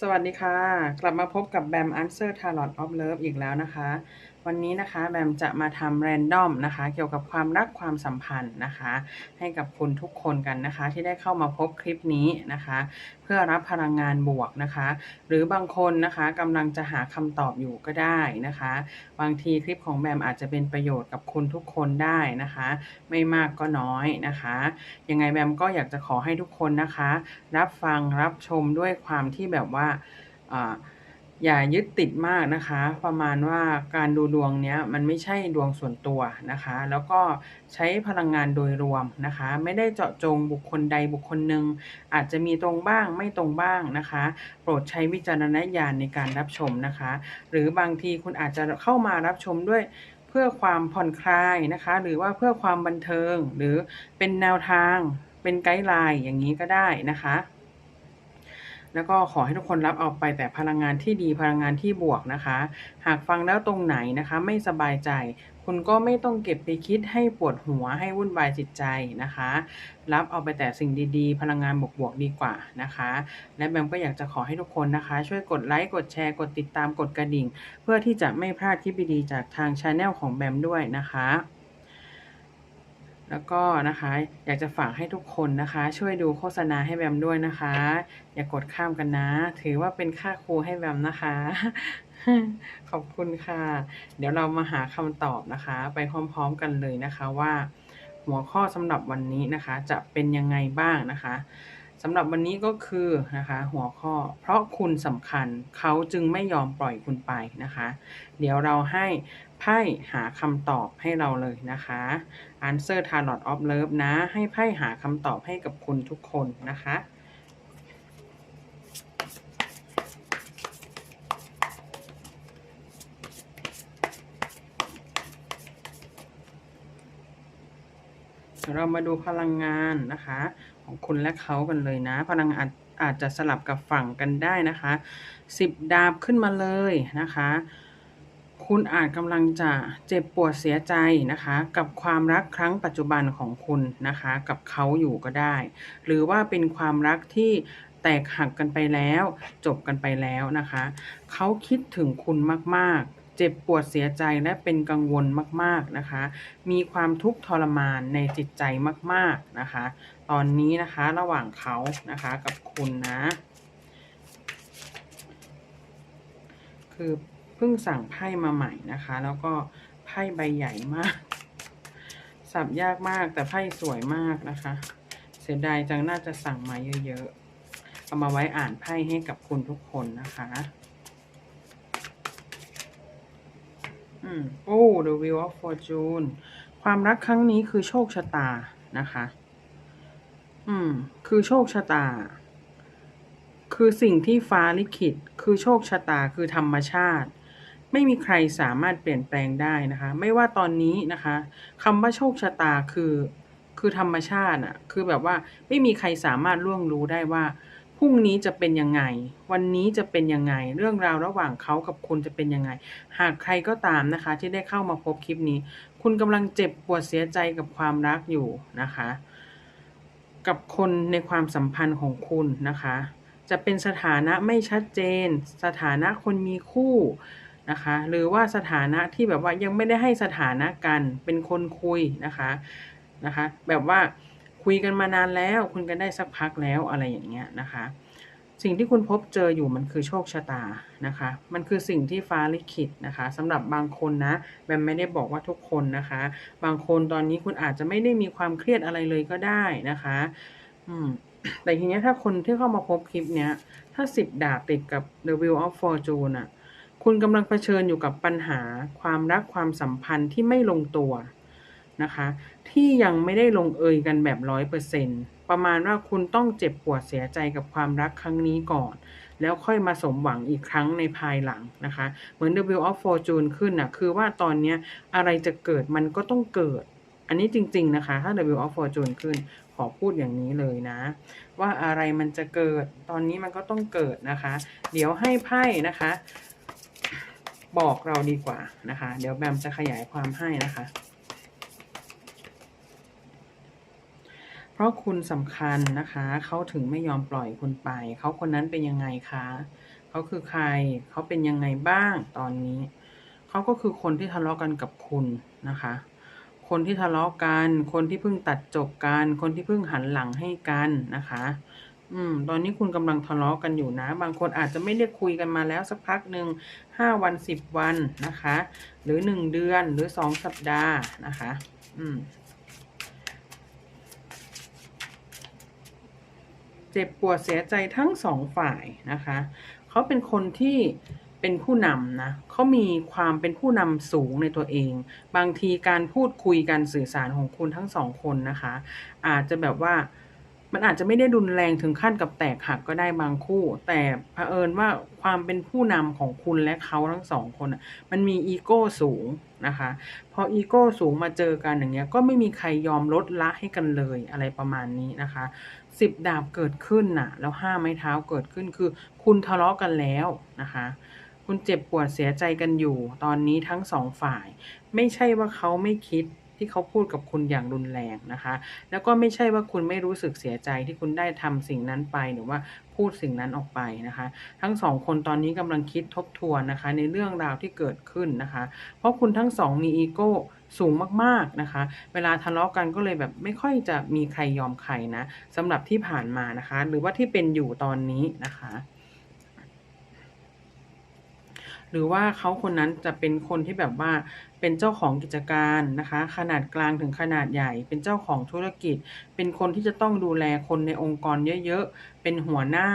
สวัสดีค่ะ กลับมาพบกับแบม Answer Tarot of Love อีกแล้วนะคะวันนี้นะคะแบมจะมาทำแรนดอมนะคะ เกี่ยวกับความรักความสัมพันธ์นะคะ ให้กับคุณทุกคนกันนะคะ ที่ได้เข้ามาพบคลิปนี้นะคะ เพื่อรับพลังงานบวกนะคะ หรือบางคนนะคะกำลังจะหาคำตอบอยู่ก็ได้นะคะ บางทีคลิปของแบมอาจจะเป็นประโยชน์กับคุณทุกคนได้นะคะ ไม่มากก็น้อยนะคะยังไงแบมก็อยากจะขอให้ทุกคนนะคะ รับฟังรับชมด้วยความที่แบบว่าอ่า อย่ายึดติดมากนะคะ ประมาณว่าการดูดวงเนี้ยมันไม่ใช่ดวงส่วนตัวนะคะ แล้วก็ใช้พลังงานโดยรวมนะคะ ไม่ได้เจาะจงบุคคลใดบุคคลหนึ่งอาจจะมีตรงบ้างไม่ตรงบ้างนะคะ โปรดใช้วิจารณญาณในการรับชมนะคะ หรือบางทีคุณอาจจะเข้ามารับชมด้วยเพื่อความผ่อนคลายนะคะ หรือว่าเพื่อความบันเทิงหรือเป็นแนวทางเป็นไกด์ไลน์อย่างนี้ก็ได้นะคะ แล้วก็ขอให้ทุกคนรับเอาไปแต่พลังงานที่ดีพลังงานที่บวกนะคะ หากฟังแล้วตรงไหนนะคะ ไม่สบายใจ คุณก็ไม่ต้องเก็บไปคิดให้ปวดหัวให้วุ่นวายจิตใจนะคะ รับเอาไปแต่สิ่งดีๆ พลังงานบวกๆดีกว่านะคะ และแบมก็อยากจะขอให้ทุกคนนะคะ ช่วยกดไลค์กดแชร์กดติดตามกดกระดิ่ง เพื่อที่จะไม่พลาดคลิปดีๆจากทางช anel ของแบมด้วยนะคะ แล้วก็นะคะอยากจะฝากให้ทุกคนนะคะ ช่วยดูโฆษณาให้แบมด้วยนะคะ อย่ากดข้ามกันนะ ถือว่าเป็นค่าครูให้แบมนะคะ ขอบคุณค่ะ เดี๋ยวเรามาหาคำตอบนะคะ ไปพร้อมๆกันเลยนะคะว่า หัวข้อสำหรับวันนี้นะคะ จะเป็นยังไงบ้างนะคะสำหรับวันนี้ก็คือนะคะหัวข้อ เพราะคุณสำคัญเขาจึงไม่ยอมปล่อยคุณไปนะคะ เดี๋ยวเราให้ ไพ่หาคำตอบให้เราเลยนะคะ Answer Tarot of Love นะ ให้ไพ่หาคำตอบให้กับคุณทุกคนนะคะ เรามาดูพลังงานนะคะ ของคุณและเขากันเลยนะ พลังงานอาจจะสลับกับฝั่งกันได้นะคะสิบดาบขึ้นมาเลยนะคะ คุณอาจกำลังจะเจ็บปวดเสียใจนะคะ กับความรักครั้งปัจจุบันของคุณนะคะ กับเขาอยู่ก็ได้ หรือว่าเป็นความรักที่แตกหักกันไปแล้ว จบกันไปแล้วนะคะ เขาคิดถึงคุณมากๆ เจ็บปวดเสียใจและเป็นกังวลมากๆนะคะ มีความทุกข์ทรมานในจิตใจมากๆนะคะ ตอนนี้นะคะระหว่างเขานะคะกับคุณนะ คือ เพิ่งสั่งไพ่มาใหม่นะคะ แล้วก็ไพ่ใบใหญ่มาก สับยากมากแต่ไพ่สวยมากนะคะ เสียดายจังน่าจะสั่งมาเยอะๆ เอามาไว้อ่านไพ่ให้กับคุณทุกคนนะคะ อืมโอ้ The Wheel of Fortune ความรักครั้งนี้คือโชคชะตานะคะ อืม คือโชคชะตา คือสิ่งที่ฟ้าลิขิต คือโชคชะตา คือธรรมชาติ ไม่มีใครสามารถเปลี่ยนแปลงได้นะคะ ไม่ว่าตอนนี้นะคะคำว่าโชคชะตาคือคือธรรมชาติอะคือแบบว่าไม่มีใครสามารถล่วงรู้ได้ว่าพรุ่งนี้จะเป็นยังไง วันนี้จะเป็นยังไง เรื่องราวระหว่างเขากับคุณจะเป็นยังไง หากใครก็ตามนะคะ ที่ได้เข้ามาพบคลิปนี้ คุณกำลังเจ็บปวดเสียใจกับความรักอยู่นะคะ กับคนในความสัมพันธ์ของคุณนะคะ จะเป็นสถานะไม่ชัดเจน สถานะคนมีคู่ นะคะ หรือว่าสถานะที่แบบว่ายังไม่ได้ให้สถานะกันเป็นคนคุยนะคะนะคะ แบบว่าคุยกันมานานแล้วคุณกันได้สักพักแล้วอะไรอย่างเงี้ยนะคะ สิ่งที่คุณพบเจออยู่มันคือโชคชะตานะคะ มันคือสิ่งที่ฟ้าลิขิตนะคะสำหรับบางคนนะแบมไม่ได้บอกว่าทุกคนนะคะ บางคนตอนนี้คุณอาจจะไม่ได้มีความเครียดอะไรเลยก็ได้นะคะ อืมแต่ทีเนี้ยถ้าคนที่เข้ามาพบคลิปเนี้ย ถ้าสิบดาบติดกับ The Wheel of Fortune อะ คุณกำลังเผชิญอยู่กับปัญหาความรักความสัมพันธ์ที่ไม่ลงตัวนะคะ ที่ยังไม่ได้ลงเอยกันแบบร้อยเปอร์เซ็นประมาณว่าคุณต้องเจ็บปวดเสียใจกับความรักครั้งนี้ก่อน แล้วค่อยมาสมหวังอีกครั้งในภายหลังนะคะ เหมือน The Wheel of Fortune ขึ้นนะคือว่าตอนนี้อะไรจะเกิดมันก็ต้องเกิด อันนี้จริง ๆ นะคะ ถ้า The Wheel of Fortune ขึ้นขอพูดอย่างนี้เลยนะ ว่าอะไรมันจะเกิดตอนนี้มันก็ต้องเกิดนะคะ เดี๋ยวให้ไพ่นะคะ บอกเราดีกว่านะคะ เดี๋ยวแบมจะขยายความให้นะคะ เพราะคุณสำคัญนะคะ เขาถึงไม่ยอมปล่อยคุณไป เขาคนนั้นเป็นยังไงคะ เขาคือใคร เขาเป็นยังไงบ้างตอนนี้ เขาก็คือคนที่ทะเลาะกันกับคุณนะคะ คนที่ทะเลาะกัน คนที่เพิ่งตัดจบกัน คนที่เพิ่งหันหลังให้กันนะคะ อืม ตอนนี้คุณกำลังทะเลาะกันอยู่นะ บางคนอาจจะไม่ได้คุยกันมาแล้วสักพักหนึ่งห้าวันสิบวันนะคะ หรือหนึ่งเดือนหรือสองสัปดาห์นะคะ อืม เจ็บปวดเสียใจทั้งสองฝ่ายนะคะ เขาเป็นคนที่เป็นผู้นำนะเขามีความเป็นผู้นำสูงในตัวเอง บางทีการพูดคุยการสื่อสารของคุณทั้งสองคนนะคะ อาจจะแบบว่า มันอาจจะไม่ได้รุนแรงถึงขั้นกับแตกหักก็ได้บางคู่ แต่เผอิญว่าความเป็นผู้นำของคุณและเขาทั้งสองคนมันมีอีโก้สูงนะคะ พออีโก้สูงมาเจอกันอย่างเงี้ย ก็ไม่มีใครยอมลดละให้กันเลยอะไรประมาณนี้นะคะสิบดาบเกิดขึ้นน่ะ แล้วห้าไม้เท้าเกิดขึ้นคือ คุณทะเลาะกันแล้วนะคะคุณเจ็บปวดเสียใจกันอยู่ ตอนนี้ทั้งสองฝ่าย ไม่ใช่ว่าเขาไม่คิด ที่เขาพูดกับคุณอย่างรุนแรงนะคะ แล้วก็ไม่ใช่ว่าคุณไม่รู้สึกเสียใจที่คุณได้ทำสิ่งนั้นไปหรือว่าพูดสิ่งนั้นออกไปนะคะ ทั้งสองคนตอนนี้กำลังคิดทบทวนนะคะ ในเรื่องราวที่เกิดขึ้นนะคะ เพราะคุณทั้งสองมีอีโก้สูงมากๆนะคะ เวลาทะเลาะกันก็เลยแบบไม่ค่อยจะมีใครยอมใครนะสำหรับที่ผ่านมานะคะ หรือว่าที่เป็นอยู่ตอนนี้นะคะ หรือว่าเขาคนนั้นจะเป็นคนที่แบบว่าเป็นเจ้าของกิจการนะคะ ขนาดกลางถึงขนาดใหญ่ เป็นเจ้าของธุรกิจ เป็นคนที่จะต้องดูแลคนในองค์กรเยอะๆ เป็นหัวหน้า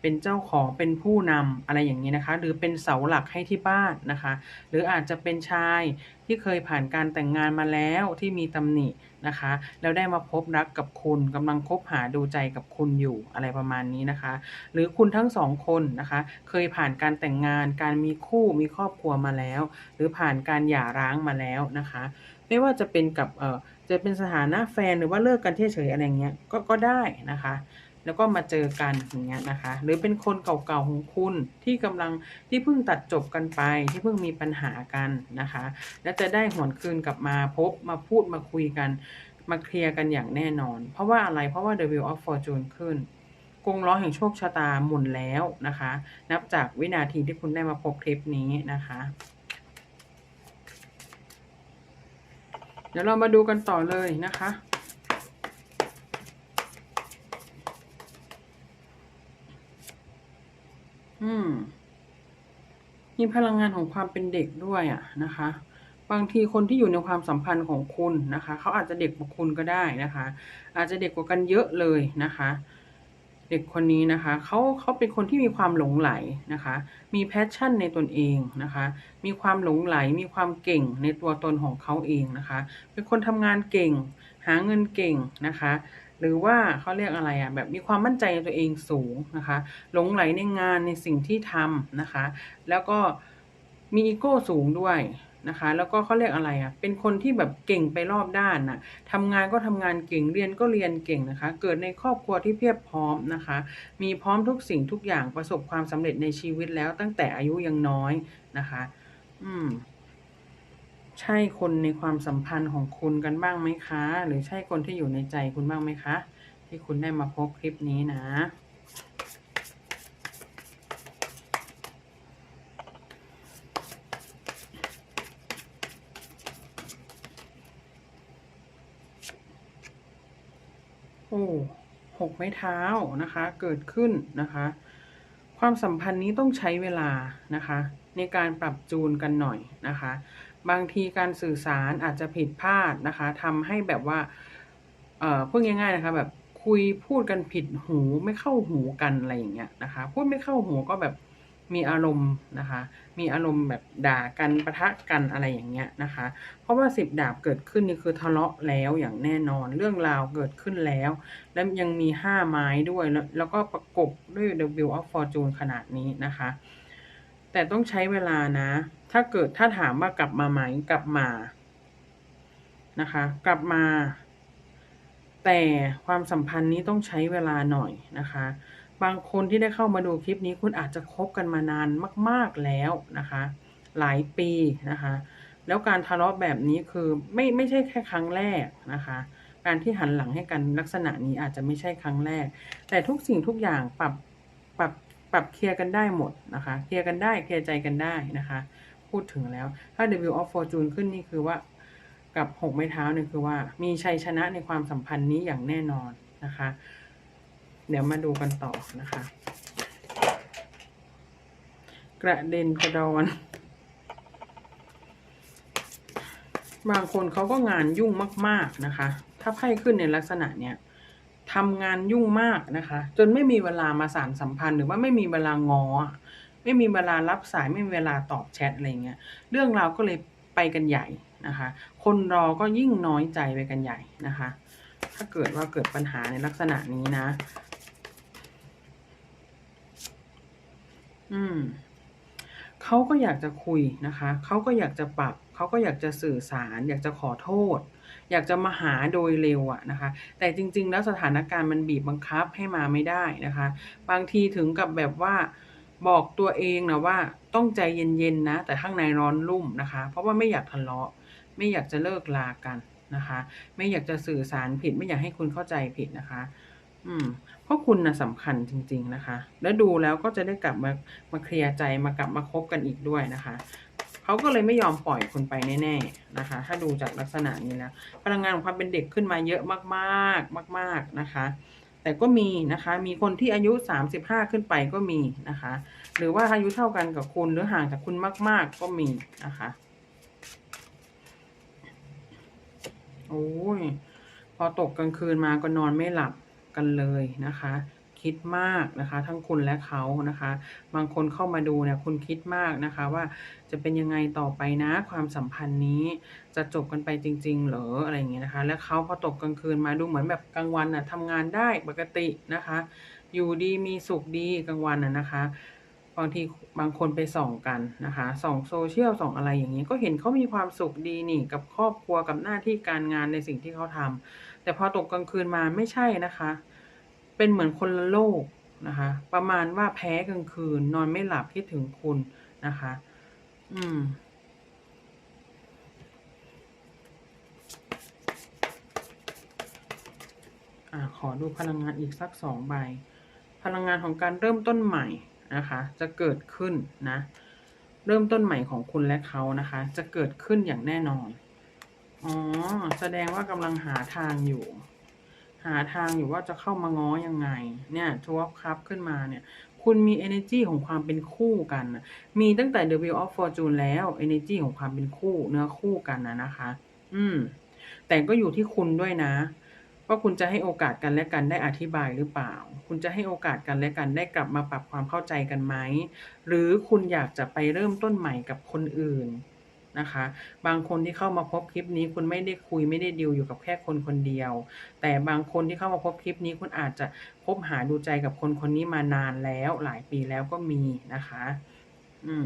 เป็นเจ้าของเป็นผู้นำอะไรอย่างนี้นะคะ หรือเป็นเสาหลักให้ที่บ้านนะคะ หรืออาจจะเป็นชายที่เคยผ่านการแต่งงานมาแล้วที่มีตำหนิ นะคะ แล้วได้มาพบรักกับคุณกำลังคบหาดูใจกับคุณอยู่อะไรประมาณนี้นะคะ หรือคุณทั้งสองคนนะคะ เคยผ่านการแต่งงาน การมีคู่มีครอบครัวมาแล้ว หรือผ่านการหย่าร้างมาแล้วนะคะ ไม่ว่าจะเป็นกับเอ่อจะเป็นสถานะแฟนหรือว่าเลิกกันเฉยๆอะไรเงี้ยก็ก็ได้นะคะ แล้วก็มาเจอกันอย่างเงี้ยนะคะ หรือเป็นคนเก่าๆของคุณที่กำลังที่เพิ่งตัดจบกันไปที่เพิ่งมีปัญหากันนะคะ และจะได้หวนคืนกลับมาพบมาพูดมาคุยกันมาเคลียร์กันอย่างแน่นอน เพราะว่าอะไรเพราะว่า The Wheel of Fortune ขึ้นกงล้อแห่งโชคชะตาหมุนแล้วนะคะ นับจากวินาทีที่คุณได้มาพบคลิปนี้นะคะเดี๋ยวเรามาดูกันต่อเลยนะคะ อืม มีพลังงานของความเป็นเด็กด้วยอะนะคะ บางทีคนที่อยู่ในความสัมพันธ์ของคุณนะคะเขาอาจจะเด็กกว่าคุณก็ได้นะคะ อาจจะเด็กกว่ากันเยอะเลยนะคะ เด็กคนนี้นะคะเขาเขาเป็นคนที่มีความหลงไหลนะคะ มีแพชชั่นในตนเองนะคะ มีความหลงไหล มีความเก่งในตัวตนของเขาเองนะคะ เป็นคนทำงานเก่ง หาเงินเก่งนะคะ หรือว่าเขาเรียกอะไรอะแบบมีความมั่นใจในตัวเองสูงนะคะ หลงไหลในงานในสิ่งที่ทำนะคะ แล้วก็มีอีโก้สูงด้วยนะคะ แล้วก็เขาเรียกอะไรอะ เป็นคนที่แบบเก่งไปรอบด้านน่ะทำงานก็ทำงานเก่งเรียนก็เรียนเก่งนะคะ เกิดในครอบครัวที่เพียบพร้อมนะคะ มีพร้อมทุกสิ่งทุกอย่างประสบความสำเร็จในชีวิตแล้วตั้งแต่อายุยังน้อยนะคะ อืม ใช่คนในความสัมพันธ์ของคุณกันบ้างไหมคะ หรือใช่คนที่อยู่ในใจคุณบ้างไหมคะ ที่คุณได้มาพบคลิปนี้นะ โอ้หกไม้เท้านะคะ เกิดขึ้นนะคะ ความสัมพันธ์นี้ต้องใช้เวลานะคะ ในการปรับจูนกันหน่อยนะคะ บางทีการสื่อสารอาจจะผิดพลาดนะคะทำให้แบบว่าเอ่อพูดง่ายๆนะคะแบบคุยพูดกันผิดหูไม่เข้าหูกันอะไรอย่างเงี้ยนะคะพูดไม่เข้าหูก็แบบมีอารมณ์นะคะ มีอารมณ์แบบด่ากันประทะกันอะไรอย่างเงี้ยนะคะ เพราะว่าสิบดาบเกิดขึ้นนี่คือทะเลาะแล้วอย่างแน่นอนเรื่องราวเกิดขึ้นแล้ว แล้วยังมีห้าไม้ด้วยแล้วแล้วก็ประกบด้วย The Wheel of Fortune ขนาดนี้นะคะ แต่ต้องใช้เวลานะ ถ้าเกิดถ้าถามว่ากลับมาไหมกลับมา นะคะ กลับมา แต่ความสัมพันธ์นี้ต้องใช้เวลาหน่อยนะคะ บางคนที่ได้เข้ามาดูคลิปนี้คุณอาจจะคบกันมานานมาก ๆแล้วนะคะ หลายปีนะคะ แล้วการทะเลาะแบบนี้คือไม่ไม่ใช่แค่ครั้งแรกนะคะการที่หันหลังให้กันลักษณะนี้อาจจะไม่ใช่ครั้งแรก แต่ทุกสิ่งทุกอย่างปรับ ปรับเคลียร์กันได้หมดนะคะ เคลียร์กันได้เคลียร์ใจกันได้นะคะ พูดถึงแล้วถ้า The Wheel of Fortune ขึ้นนี่คือว่ากับหกไม้เท้าเนี่ยคือว่ามีชัยชนะในความสัมพันธ์นี้อย่างแน่นอนนะคะ เดี๋ยวมาดูกันต่อนะคะ กระเด็นกระดอน บางคนเขาก็งานยุ่งมาก ๆนะคะ ถ้าไพ่ขึ้นในลักษณะเนี้ย ทำงานยุ่งมากนะคะ จนไม่มีเวลามาสานสัมพันธ์ หรือว่าไม่มีเวลางอไม่มีเวลารับสายไม่มีเวลาตอบแชทอะไรเงี้ยเรื่องราวก็เลยไปกันใหญ่นะคะ คนรอก็ยิ่งน้อยใจไปกันใหญ่นะคะ ถ้าเกิดว่าเกิดปัญหาในลักษณะนี้นะ อืมเขาก็อยากจะคุยนะคะ เขาก็อยากจะปรับ เขาก็อยากจะสื่อสาร อยากจะขอโทษ อยากจะมาหาโดยเร็วอะนะคะ แต่จริง ๆ แล้วสถานการณ์มันบีบบังคับให้มาไม่ได้นะคะ บางทีถึงกับแบบว่าบอกตัวเองนะว่าต้องใจเย็นๆนะ แต่ข้างในร้อนรุ่มนะคะ เพราะว่าไม่อยากทะเลาะ ไม่อยากจะเลิกลากันนะคะ ไม่อยากจะสื่อสารผิด ไม่อยากให้คุณเข้าใจผิดนะคะ อืมเพราะคุณนะสำคัญจริง ๆนะคะ แล้วดูแล้วก็จะได้กลับมามาเคลียร์ใจมากลับมาคบกันอีกด้วยนะคะ เขาก็เลยไม่ยอมปล่อยคุณไปแน่ๆนะคะ ถ้าดูจากลักษณะนี้แล้วพลังงานของความเป็นเด็กขึ้นมาเยอะมากๆ มาก ๆนะคะ แต่ก็มีนะคะ มีคนที่อายุ 35 ขึ้นไปก็มีนะคะ หรือว่าอายุเท่ากันกับคุณหรือห่างจากคุณมาก ๆ ก็มีนะคะโอ้ยพอตกกลางคืนมาก็นอนไม่หลับกันเลยนะคะ คิดมากนะคะ ทั้งคุณและเขานะคะ บางคนเข้ามาดูเนี่ยคุณคิดมากนะคะ ว่าจะเป็นยังไงต่อไปนะความสัมพันธ์นี้ จะจบกันไปจริง ๆ เหรออะไรอย่างเงี้ยนะคะ แล้วเขาพอตกกลางคืนมาดูเหมือนแบบกลางวันน่ะทำงานได้ปกตินะคะ อยู่ดีมีสุขดีกลางวันน่ะนะคะบางทีบางคนไปส่องกันนะคะส่องโซเชียลส่องอะไรอย่างนี้ก็เห็นเขามีความสุขดีนี่กับครอบครัวกับหน้าที่การงานในสิ่งที่เขาทำแต่พอตกกลางคืนมาไม่ใช่นะคะ เป็นเหมือนคนละโลกนะคะ ประมาณว่าแพ้กลางคืน นอนไม่หลับคิดถึงคุณนะคะ อืมอ่าขอดูพลังงานอีกสักสองใบ พลังงานของการเริ่มต้นใหม่นะคะ จะเกิดขึ้นนะ เริ่มต้นใหม่ของคุณและเขานะคะ จะเกิดขึ้นอย่างแน่นอน อ๋อ แสดงว่ากำลังหาทางอยู่ หาทางอยู่ว่าจะเข้ามาง้อยังไง เนี่ยทวร์คัพขึ้นมาเนี่ย คุณมี energy ของความเป็นคู่กัน มีตั้งแต่ The Wheel of Fortune แล้ว energy ของความเป็นคู่เนื้อคู่กันนะนะคะ อืม แต่ก็อยู่ที่คุณด้วยนะ ว่าคุณจะให้โอกาสกันและกันได้อธิบายหรือเปล่า คุณจะให้โอกาสกันและกันได้กลับมาปรับความเข้าใจกันไหม หรือคุณอยากจะไปเริ่มต้นใหม่กับคนอื่น นะคะ บางคนที่เข้ามาพบคลิปนี้คุณไม่ได้คุยไม่ได้ดิวอยู่กับแค่คนคนเดียว แต่บางคนที่เข้ามาพบคลิปนี้คุณอาจจะคบหาดูใจกับคนคนนี้มานานแล้วหลายปีแล้วก็มีนะคะ อืม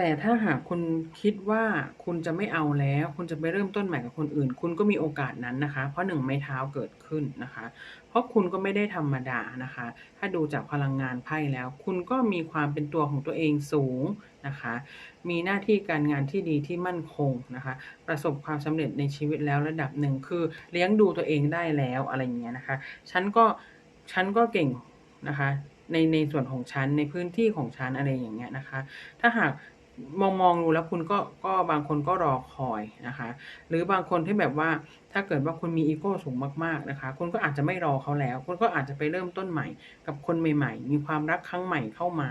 แต่ถ้าหากคุณคิดว่าคุณจะไม่เอาแล้ว คุณจะไปเริ่มต้นใหม่กับคนอื่น คุณก็มีโอกาสนั้นนะคะ เพราะหนึ่งไม้เท้าเกิดขึ้นนะคะ เพราะคุณก็ไม่ได้ธรรมดานะคะ ถ้าดูจากพลังงานไพ่แล้ว คุณก็มีความเป็นตัวของตัวเองสูงนะคะ มีหน้าที่การงานที่ดีที่มั่นคงนะคะ ประสบความสำเร็จในชีวิตแล้วระดับหนึ่งคือเลี้ยงดูตัวเองได้แล้วอะไรอย่างเงี้ยนะคะ ฉันก็ฉันก็เก่งนะคะในในส่วนของฉันในพื้นที่ของฉันอะไรอย่างเงี้ยนะคะ ถ้าหาก มองมองดูแล้วคุณก็ก็บางคนก็รอคอยนะคะ หรือบางคนที่แบบว่าถ้าเกิดว่าคุณมีอีโก้สูงมากๆนะคะ คุณก็อาจจะไม่รอเขาแล้ว คุณก็อาจจะไปเริ่มต้นใหม่ กับคนใหม่ ๆ มีความรักครั้งใหม่เข้ามา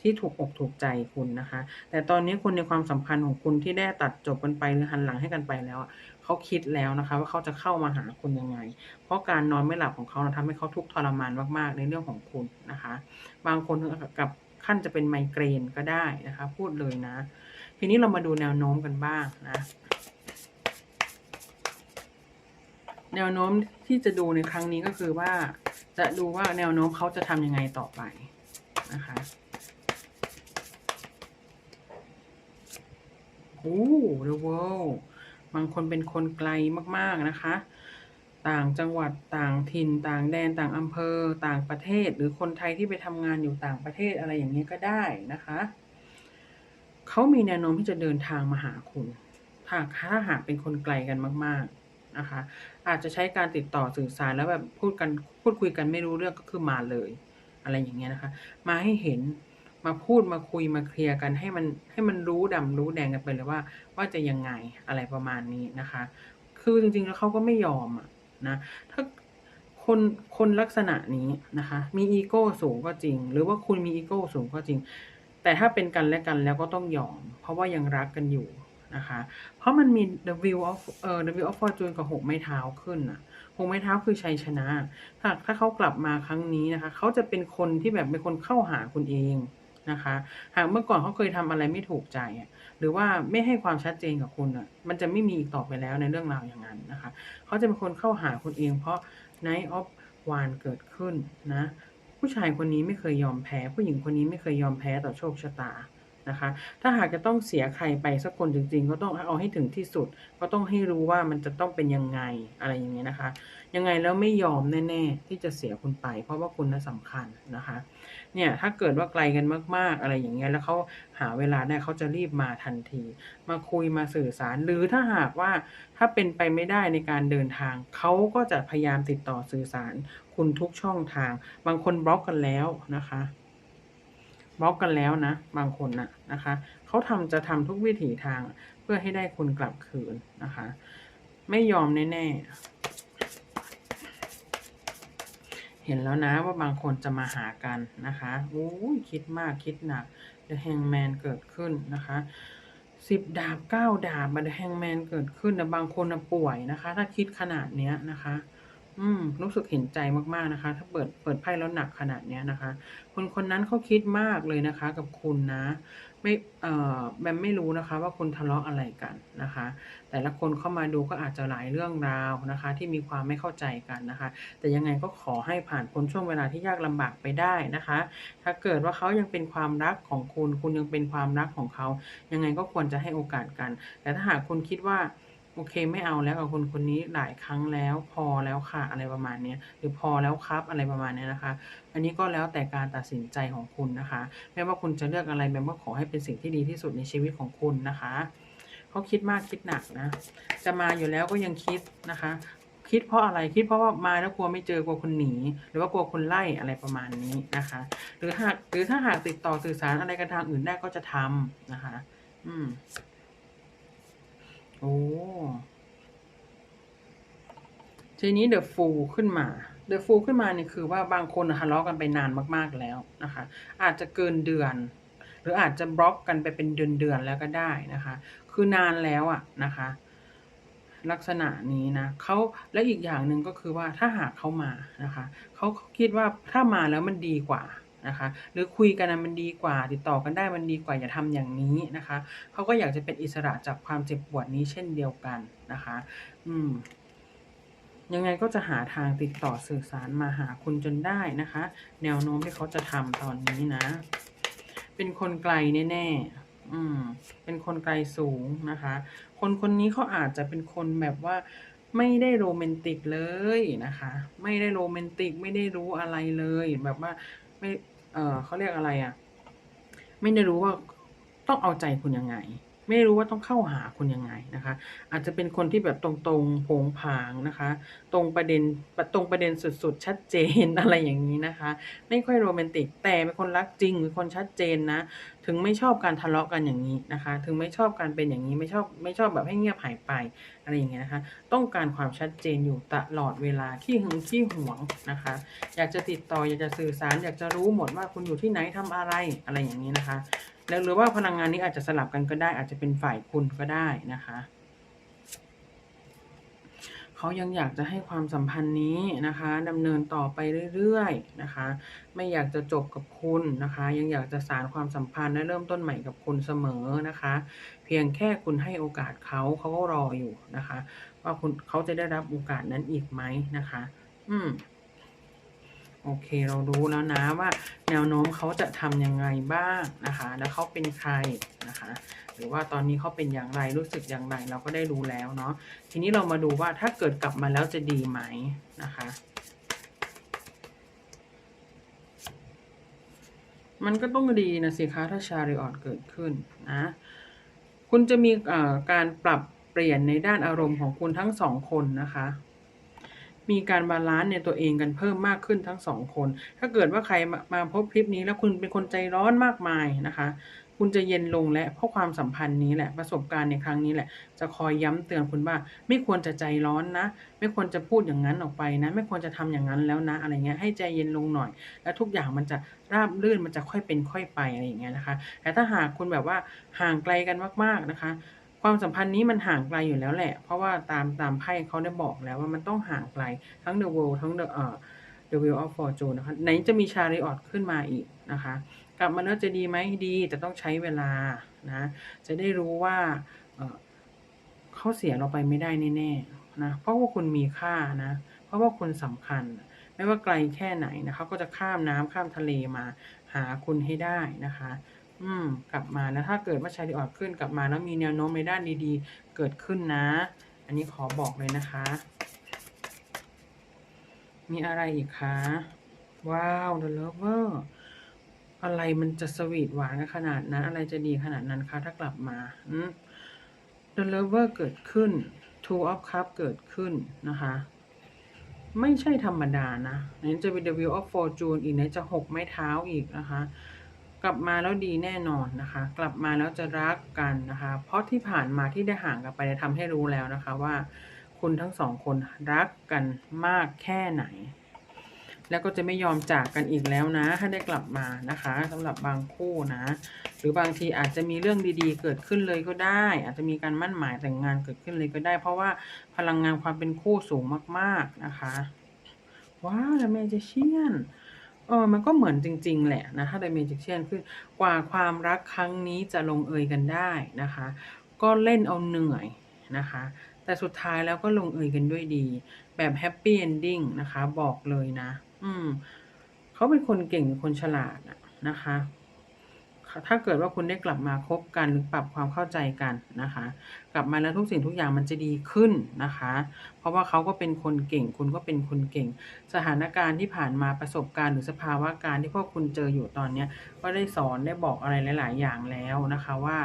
ที่ถูกอกถูกใจคุณนะคะ แต่ตอนนี้คุณในความสัมพันธ์ของคุณที่ได้ตัดจบกันไปหรือหันหลังให้กันไปแล้วเขาคิดแล้วนะคะ ว่าเขาจะเข้ามาหาคุณยังไง เพราะการนอนไม่หลับของเขาทำให้เขาทุกข์ทรมานมากๆ ในเรื่องของคุณนะคะ บางคนกับ ขั้นจะเป็นไมเกรนก็ได้นะคะ พูดเลยนะ ทีนี้เรามาดูแนวโน้มกันบ้างนะ แนวโน้มที่จะดูในครั้งนี้ก็คือว่า จะดูว่าแนวโน้มเขาจะทำยังไงต่อไปนะคะโอ้ The World บางคนเป็นคนไกลมาก ๆ นะคะ ต่างจังหวัดต่างถิ่น ต่างแดนต่างอำเภอ ต่างประเทศ หรือคนไทยที่ไปทำงานอยู่ต่างประเทศอะไรอย่างนี้ก็ได้นะคะเขามีแนวโน้มที่จะเดินทางมาหาคุณถ้าถ้าหากเป็นคนไกลกันมาก ๆนะคะ อาจจะใช้การติดต่อสื่อสารแล้วแบบพูดกันพูดคุยกันไม่รู้เรื่องก็คือมาเลย อะไรอย่างเงี้ยนะคะ มาให้เห็นมาพูดมาคุยมาเคลียร์กันให้มันให้มันรู้ดำรู้แดงกันไปเลยว่า ว่าจะยังไงอะไรประมาณนี้นะคะ คือจริงๆแล้วเขาก็ไม่ยอมอะ นะถ้าคนคนลักษณะนี้นะคะ มีอีโก้สูงก็จริง หรือว่าคุณมีอีโก้สูงก็จริง แต่ถ้าเป็นกันและกันแล้วก็ต้องยอม เพราะว่ายังรักกันอยู่นะคะ เพราะมันมี the view of เอ่อ the view of fortune กับหกไม้เท้าขึ้นอะหกไม้เท้าคือชัยชนะ ถ้าถ้าเขากลับมาครั้งนี้นะคะ เขาจะเป็นคนที่แบบเป็นคนเข้าหาคุณเอง นะคะ หากเมื่อก่อนเขาเคยทำอะไรไม่ถูกใจหรือว่าไม่ให้ความชัดเจนกับคุณอะมันจะไม่มีอีกต่อไปแล้วในเรื่องราวอย่างนั้นนะคะ เขาจะเป็นคนเข้าหาคุณเอง เพราะ Night of Wands เกิดขึ้นนะ ผู้ชายคนนี้ไม่เคยยอมแพ้ ผู้หญิงคนนี้ไม่เคยยอมแพ้ต่อโชคชะตานะคะ ถ้าหากจะต้องเสียใครไปสักคนจริง ๆ ก็ต้องเอาให้ถึงที่สุด ก็ต้องให้รู้ว่ามันจะต้องเป็นยังไงอะไรอย่างเงี้ยนะคะ ยังไงแล้วไม่ยอมแน่ๆที่จะเสียคุณไป เพราะว่าคุณน่ะสำคัญนะคะ เนี่ยถ้าเกิดว่าไกลกันมากๆอะไรอย่างเงี้ยแล้วเขาหาเวลาได้เขาจะรีบมาทันที มาคุยมาสื่อสาร หรือถ้าหากว่าถ้าเป็นไปไม่ได้ในการเดินทาง เขาก็จะพยายามติดต่อสื่อสาร คุณทุกช่องทาง บางคนบล็อกกันแล้วนะคะบล็อกกันแล้วนะบางคนน่ะนะคะเขาทำจะทำทุกวิถีทางเพื่อให้ได้คุณกลับคืนนะคะ ไม่ยอมแน่ ๆ เห็นแล้วนะว่าบางคนจะมาหากันนะคะอู้คิดมากคิดหนัก The Hangman เกิดขึ้นนะคะสิบดาบเก้าดาบ The Hangman เกิดขึ้นนะบางคนป่วยนะคะ ถ้าคิดขนาดเนี้ยนะคะ อืมรู้สึกเห็นใจมากๆนะคะ ถ้าเปิดเปิดไพ่แล้วหนักขนาดเนี้ยนะคะ คนคนนั้นเขาคิดมากเลยนะคะ กับคุณนะ ไม่เอ่อแบมไม่รู้นะคะ ว่าคุณทะเลาะอะไรกันนะคะ แต่ละคนเข้ามาดูก็อาจจะหลายเรื่องราวนะคะ ที่มีความไม่เข้าใจกันนะคะ แต่ยังไงก็ขอให้ผ่านพ้นช่วงเวลาที่ยากลำบากไปได้นะคะ ถ้าเกิดว่าเขายังเป็นความรักของคุณ คุณยังเป็นความรักของเขา ยังไงก็ควรจะให้โอกาสกัน แต่ถ้าหากคุณคิดว่า อเคไม่เอาแล้วกับคนคนนี้หลายครั้งแล้วพอแล้วค่ะอะไรประมาณนี้หรือพอแล้วครับอะไรประมาณนี้นะคะ อันนี้ก็แล้วแต่การตัดสินใจของคุณนะคะไม่ว่าคุณจะเลือกอะไรแบบว่าขอให้เป็นสิ่งที่ดีที่สุดในชีวิตของคุณนะคะเขาคิดมากคิดหนักนะ จะมาอยู่แล้วก็ยังคิดนะคะ คิดเพราะอะไรคิดเพราะว่ามาแล้วกลัวไม่เจอกลัวคุณหนี หรือว่ากลัวคุณไล่อะไรประมาณนี้นะคะ หรือหากหรือถ้าหากติดต่อสื่อสารอะไรกันทางอื่นได้ก็จะทำนะคะ อืม โอ้ทีนี้เดอะฟูลขึ้นมาเดอะฟูลขึ้นมาเนี่ยคือว่าบางคนทะเลาะกันไปนานมากๆแล้วนะคะ อาจจะเกินเดือน หรืออาจจะบล็อกกันไปเป็นเดือนๆแล้วก็ได้นะคะ คือนานแล้วอะนะคะ ลักษณะนี้นะเขาและอีกอย่างหนึ่งก็คือว่าถ้าหากเขามานะคะเขาคิดว่าถ้ามาแล้วมันดีกว่า นะคะ หรือคุยกันมันดีกว่า ติดต่อกันได้มันดีกว่าอย่าทำอย่างนี้นะคะเขาก็อยากจะเป็นอิสระจากความเจ็บปวดนี้เช่นเดียวกันนะคะ อืมยังไงก็จะหาทางติดต่อสื่อสารมาหาคุณจนได้นะคะ แนวโน้มที่เขาจะทำตอนนี้นะ เป็นคนไกลแน่ๆอืม เป็นคนไกลสูงนะคะ คนคนนี้เขาอาจจะเป็นคนแบบว่าไม่ได้โรแมนติกเลยนะคะ ไม่ได้โรแมนติกไม่ได้รู้อะไรเลย แบบว่า ไม่ เออเขาเรียกอะไรอะ่ะ ไม่ได้รู้ว่าต้องเอาใจคุณยังไง ไม่รู้ว่าต้องเข้าหาคุณยังไงนะคะ อาจจะเป็นคนที่แบบตรงๆโผงผางนะคะ ตรงประเด็นตรงประเด็นสุดๆ ชัดเจนอะไรอย่างนี้นะคะ ไม่ค่อยโรแมนติกแต่เป็นคนรักจริงเป็นคนชัดเจนนะ ถึงไม่ชอบการทะเลาะกันอย่างนี้นะคะ ถึงไม่ชอบการเป็นอย่างนี้ไม่ชอบไม่ชอบแบบให้เงียบหายไปอะไรอย่างเงี้ยนะคะ ต้องการความชัดเจนอยู่ตลอดเวลาขี้หึงขี้หวงนะคะ อยากจะติดต่ออยากจะสื่อสารอยากจะรู้หมดว่าคุณอยู่ที่ไหนทำอะไรอะไรอย่างนี้นะคะ แล้วหรือว่าพลังงานนี้อาจจะสลับกันก็ได้ อาจจะเป็นฝ่ายคุณก็ได้นะคะเขายังอยากจะให้ความสัมพันธ์นี้นะคะดำเนินต่อไปเรื่อยๆนะคะ ไม่อยากจะจบกับคุณนะคะ ยังอยากจะสานความสัมพันธ์และเริ่มต้นใหม่กับคุณเสมอนะคะ เพียงแค่คุณให้โอกาสเขาเขาก็รออยู่นะคะ ว่าคุณเขาจะได้รับโอกาสนั้นอีกไหมนะคะ อืม โอเคเรารู้แล้วนะว่าแนวโน้มเขาจะทำยังไงบ้างนะคะ แล้วเขาเป็นใครนะคะ หรือว่าตอนนี้เขาเป็นอย่างไรรู้สึกอย่างไรเราก็ได้รู้แล้วเนาะทีนี้เรามาดูว่าถ้าเกิดกลับมาแล้วจะดีไหมนะคะมันก็ต้องดีนะสิคะถ้าชาริออตเกิดขึ้นนะ คุณจะมีเอ่อการปรับเปลี่ยนในด้านอารมณ์ของคุณทั้งสองคนนะคะ มีการบาลานซ์ในตัวเองกันเพิ่มมากขึ้นทั้งสองคน ถ้าเกิดว่าใครมามาพบคลิปนี้แล้วคุณเป็นคนใจร้อนมากมายนะคะ คุณจะเย็นลงและเพราะความสัมพันธ์นี้แหละประสบการณ์ในครั้งนี้แหละ จะคอยย้ำเตือนคุณว่า ไม่ควรจะใจร้อนนะ ไม่ควรจะพูดอย่างนั้นออกไปนะ ไม่ควรจะทำอย่างนั้นแล้วนะ อะไรเงี้ยให้ใจเย็นลงหน่อย แล้วทุกอย่างมันจะราบรื่นมันจะค่อยเป็นค่อยไปอะไรอย่างเงี้ยนะคะ แต่ถ้าหากคุณแบบว่าห่างไกลกันมากๆนะคะ ความสัมพันธ์นี้มันห่างไกลอยู่แล้วแหละ เพราะว่าตามตามไพ่เขาได้บอกแล้วว่ามันต้องห่างไกล ทั้ง The World ทั้ง The เอ่อ The Wheel of Fortune นะคะไหนจะมีชาริออตขึ้นมาอีกนะคะ กลับมาแล้วจะดีไหมดีแต่ต้องใช้เวลานะจะได้รู้ว่าเเขาเสียเราไปไม่ได้แน่ๆนะเพราะว่าคุณมีค่านะ เพราะว่าคุณสำคัญ ไม่ว่าไกลแค่ไหนนะคะก็จะข้ามน้ำข้ามทะเลมาหาคุณให้ได้นะคะ อืม กลับมาแล้วถ้าเกิดว่าชาริออตขึ้นกลับมาแล้วมีแนวโน้มในด้านดีๆ เกิดขึ้นนะ อันนี้ขอบอกเลยนะคะ มีอะไรอีกคะว้าว The Lover อะไรมันจะสวีทหวานกันขนาดนั้น อะไรจะดีขนาดนั้นคะถ้ากลับมาอืม The Lover เกิดขึ้น Two of Cup เกิดขึ้นนะคะ ไม่ใช่ธรรมดานะไหนจะเป็น The Wheel of Fortune อีกไหนจะหกไม้เท้าอีกนะคะ กลับมาแล้วดีแน่นอนนะคะ กลับมาแล้วจะรักกันนะคะ เพราะที่ผ่านมาที่ได้ห่างกันไปได้ทำให้รู้แล้วนะคะว่า คุณทั้งสองคนรักกันมากแค่ไหน แล้วก็จะไม่ยอมจากกันอีกแล้วนะ ถ้าได้กลับมานะคะสำหรับบางคู่นะ หรือบางทีอาจจะมีเรื่องดีๆ เกิดขึ้นเลยก็ได้ อาจจะมีการมั่นหมายแต่งงานเกิดขึ้นเลยก็ได้ เพราะว่าพลังงานความเป็นคู่สูงมาก ๆนะคะว้าวแล้วเมจิเชี่ยน เออ มันก็เหมือนจริง ๆ แหละนะถ้าไดเมจิเชียนขึ้นกว่าความรักครั้งนี้จะลงเอยกันได้นะคะ ก็เล่นเอาเหนื่อยนะคะ แต่สุดท้ายแล้วก็ลงเอยกันด้วยดี แบบแฮปปี้เอนดิ้งนะคะ บอกเลยนะ อืม เขาเป็นคนเก่งเป็นคนฉลาดนะคะ ถ้าเกิดว่าคุณได้กลับมาคบกันหรือปรับความเข้าใจกันนะคะ กลับมาแล้วทุกสิ่งทุกอย่างมันจะดีขึ้นนะคะ เพราะว่าเขาก็เป็นคนเก่ง คุณก็เป็นคนเก่ง สถานการณ์ที่ผ่านมาประสบการณ์หรือสภาวะการที่พวกคุณเจออยู่ตอนเนี้ยก็ได้สอนได้บอกอะไรหลาย ๆ อย่างแล้วนะคะว่า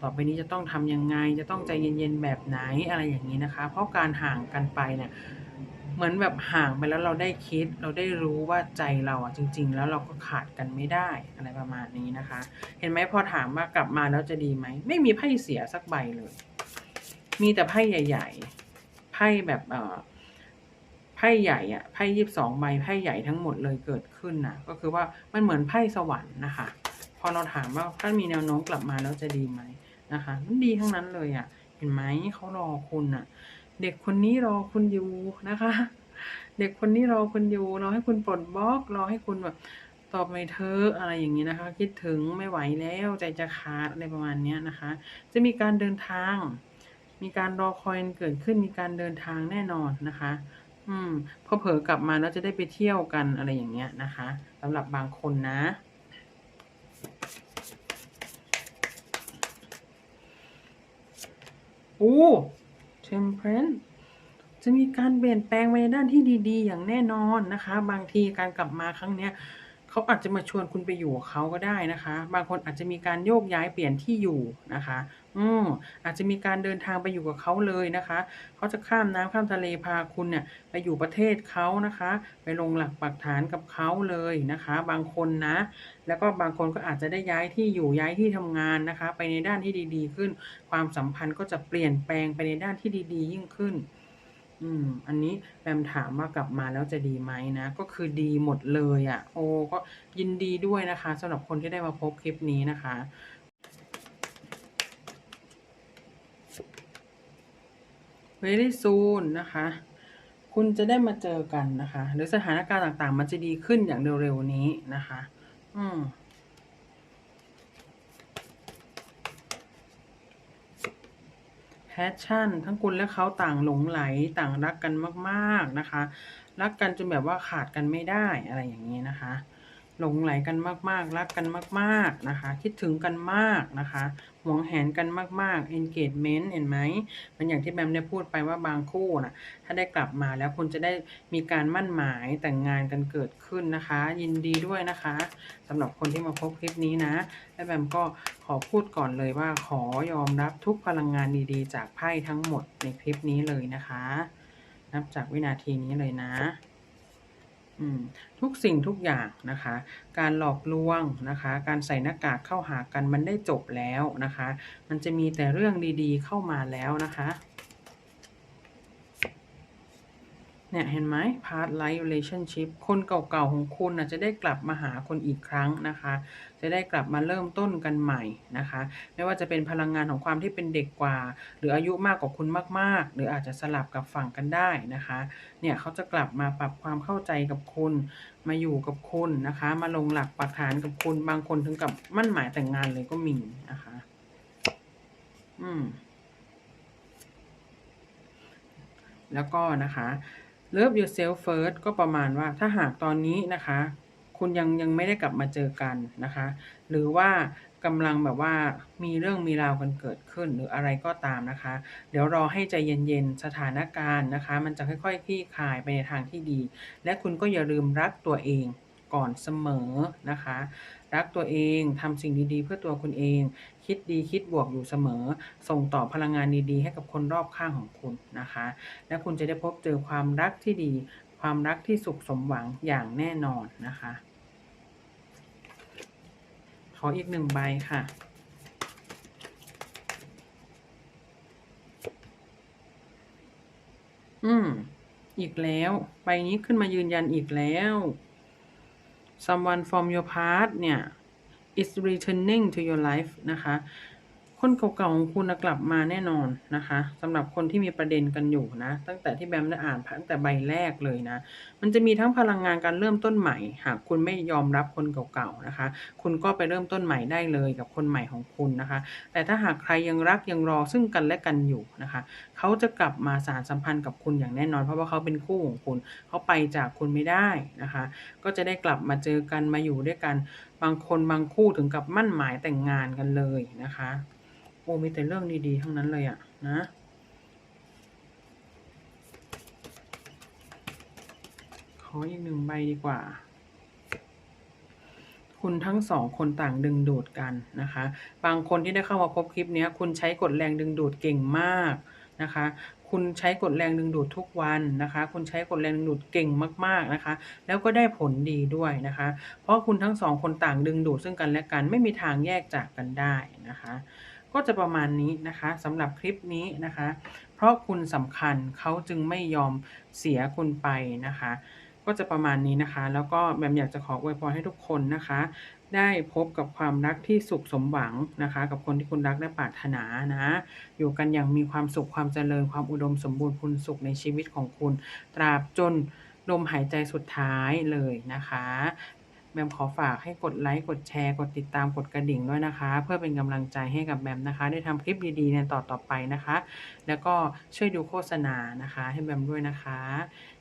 ต่อไปนี้จะต้องทำยังไง จะต้องใจเย็น ๆ แบบไหนอะไรอย่างนี้นะคะ เพราะการห่างกันไปเนี่ย เหมือนแบบห่างไปแล้วเราได้คิด เราได้รู้ว่าใจเราอะจริง ๆ แล้วเราก็ขาดกันไม่ได้อะไรประมาณนี้นะคะ เห็นไหมพอถามว่ากลับมาแล้วจะดีไหม ไม่มีไพ่เสียสักใบเลย มีแต่ไพ่ใหญ่ ๆ ไพ่แบบเอ่อไพ่ใหญ่อะไพ่ยีิบสองใบไพ่ใหญ่ทั้งหมดเลยเกิดขึ้นนะก็คือว่ามันเหมือนไพ่สวรรค์นะคะ พอเราถามว่าถ้ามีแนวโน้มกลับมาแล้วจะดีไหมนะคะ มันดีทั้งนั้นเลยอะ่ะ เห็นไหมเขารอคุณอะ เด็กคนนี้รอคุณอยู่นะคะ เด็กคนนี้รอคุณอยู่รอให้คุณปลดบล็อกรอให้คุณแบบตอบไม่เธออะไรอย่างนี้นะคะ คิดถึงไม่ไหวแล้วใจจะขาดอะไรประมาณเนี้ยนะคะ จะมีการเดินทาง มีการรอคอยเกิดขึ้นมีการเดินทางแน่นอนนะคะ อืมพอเผลอกลับมาแล้วจะได้ไปเที่ยวกันอะไรอย่างเงี้ยนะคะสำหรับบางคนนะโอ้ Temperance จะมีการเปลี่ยนแปลงไปในด้านที่ดีๆ อย่างแน่นอนนะคะ บางทีการกลับมาครั้งเนี้ยเขาอาจจะมาชวนคุณไปอยู่กับเขาก็ได้นะคะ บางคนอาจจะมีการโยกย้ายเปลี่ยนที่อยู่นะคะ อืม อาจจะมีการเดินทางไปอยู่กับเขาเลยนะคะ เขาจะข้ามน้ำข้ามทะเลพาคุณเนี่ยไปอยู่ประเทศเขานะคะ ไปลงหลักปักฐานกับเขาเลยนะคะ บางคนนะ แล้วก็บางคนก็อาจจะได้ย้ายที่อยู่ย้ายที่ทำงานนะคะ ไปในด้านที่ดี ๆ ขึ้น ความสัมพันธ์ก็จะเปลี่ยนแปลงไปในด้านที่ดี ๆ ยิ่งขึ้น อืม อันนี้แบมถามว่ากลับมาแล้วจะดีไหมนะ ก็คือดีหมดเลยอะ่ะ โอ้ก็ยินดีด้วยนะคะสำหรับคนที่ได้มาพบคลิปนี้นะคะ very soon นะคะ คุณจะได้มาเจอกันนะคะ หรือสถานการณ์ต่างๆ มันจะดีขึ้นอย่างเร็วๆนี้นะคะ อืมแพชชั่น ทั้งคุณและเขาต่างหลงไหลต่างรักกันมากๆนะคะ รักกันจนแบบว่าขาดกันไม่ได้อะไรอย่างนี้นะคะหลงไหลกันมากๆ รักกันมาก ๆนะคะ คิดถึงกันมากนะคะ หวงแหนกันมากๆ engagement เห็นไหม มันอย่างที่แบมได้พูดไปว่าบางคู่น่ะถ้าได้กลับมาแล้วคุณจะได้มีการมั่นหมายแต่งงานกันเกิดขึ้นนะคะ ยินดีด้วยนะคะสำหรับคนที่มาพบคลิปนี้นะ และแบมก็ขอพูดก่อนเลยว่าขอยอมรับทุกพลังงานดีๆ จากไพ่ทั้งหมดในคลิปนี้เลยนะคะ นับจากวินาทีนี้เลยนะ ทุกสิ่งทุกอย่างนะคะ การหลอกลวงนะคะ การใส่หน้ากากเข้าหากันมันได้จบแล้วนะคะ มันจะมีแต่เรื่องดีๆเข้ามาแล้วนะคะ เนี่ยเห็นไหม past life relationship คนเก่าๆของคุณนะจะได้กลับมาหาคนอีกครั้งนะคะ จะได้กลับมาเริ่มต้นกันใหม่นะคะ ไม่ว่าจะเป็นพลังงานของความที่เป็นเด็กกว่า หรืออายุมากกว่าคุณมากๆ หรืออาจจะสลับกับฝั่งกันได้นะคะ เนี่ยเขาจะกลับมาปรับความเข้าใจกับคุณ มาอยู่กับคุณนะคะ มาลงหลักปักฐานกับคุณ บางคนถึงกับมั่นหมายแต่งงานเลยก็มีนะคะ อืม แล้วก็นะคะ love yourself first ก็ประมาณว่าถ้าหากตอนนี้นะคะ คุณยังยังไม่ได้กลับมาเจอกันนะคะ หรือว่ากำลังแบบว่ามีเรื่องมีราวกันเกิดขึ้นหรืออะไรก็ตามนะคะ เดี๋ยวรอให้ใจเย็นๆสถานการณ์นะคะ มันจะค่อยๆคลี่คลายไปในทางที่ดี และคุณก็อย่าลืมรักตัวเองก่อนเสมอนะคะ รักตัวเองทำสิ่งดีๆ เพื่อตัวคุณเอง คิดดีคิดบวกอยู่เสมอ ส่งต่อพลังงานดีๆ ให้กับคนรอบข้างของคุณนะคะ และคุณจะได้พบเจอความรักที่ดี ความรักที่สุขสมหวังอย่างแน่นอนนะคะ ขออีกหนึ่งใบค่ะอืม อีกแล้ว ใบนี้ขึ้นมายืนยันอีกแล้ว someone from your past เนี่ย is returning to your life นะคะ คนเก่าๆของคุณนะกลับมาแน่นอนนะคะสำหรับคนที่มีประเด็นกันอยู่นะ ตั้งแต่ที่แบมได้อ่านตั้งแต่ใบแรกเลยนะ มันจะมีทั้งพลังงานการเริ่มต้นใหม่ หากคุณไม่ยอมรับคนเก่าๆนะคะ คุณก็ไปเริ่มต้นใหม่ได้เลยกับคนใหม่ของคุณนะคะ แต่ถ้าหากใครยังรักยังรอซึ่งกันและกันอยู่นะคะ เขาจะกลับมาสานสัมพันธ์กับคุณอย่างแน่นอน เพราะว่าเขาเป็นคู่ของคุณเขาไปจากคุณไม่ได้นะคะ ก็จะได้กลับมาเจอกันมาอยู่ด้วยกัน บางคนบางคู่ถึงกับมั่นหมายแต่งงานกันเลยนะคะ โอ้มีแต่เรื่องดีๆทั้งนั้นเลยอะนะขออีกหนึ่งใบดีกว่า คุณทั้งสองคนต่างดึงดูดกันนะคะ บางคนที่ได้เข้ามาพบคลิปนี้คุณใช้กฎแรงดึงดูดเก่งมากนะคะ คุณใช้กฎแรงดึงดูดทุกวันนะคะ คุณใช้กฎแรงดึงดูดเก่งมากๆนะคะ แล้วก็ได้ผลดีด้วยนะคะ เพราะคุณทั้งสองคนต่างดึงดูดซึ่งกันและกันไม่มีทางแยกจากกันได้นะคะ ก็จะประมาณนี้นะคะสำหรับคลิปนี้นะคะ เพราะคุณสำคัญเขาจึงไม่ยอมเสียคุณไปนะคะ ก็จะประมาณนี้นะคะ แล้วก็แบมอยากจะขออวยพรให้ทุกคนนะคะ ได้พบกับความรักที่สุขสมหวังนะคะ กับคนที่คุณรักและปรารถนานะ อยู่กันอย่างมีความสุขความเจริญความอุดมสมบูรณ์พูนสุขในชีวิตของคุณ ตราบจนลมหายใจสุดท้ายเลยนะคะ แบมขอฝากให้กดไลค์กดแชร์ กดติดตามกดกระดิ่งด้วยนะคะ เพื่อเป็นกำลังใจให้กับแบมนะคะ ได้ทำคลิปดีๆในต่อต่อๆไปนะคะ แล้วก็ช่วยดูโฆษณานะคะ ให้แบมด้วยนะคะ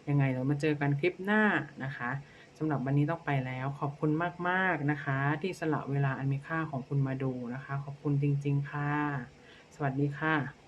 ยังไงเรามาเจอกันคลิปหน้านะคะสำหรับวันนี้ต้องไปแล้วขอบคุณมากๆนะคะ ที่สละเวลาอันมีค่าของคุณมาดูนะคะ ขอบคุณจริง ๆ ค่ะ สวัสดีค่ะ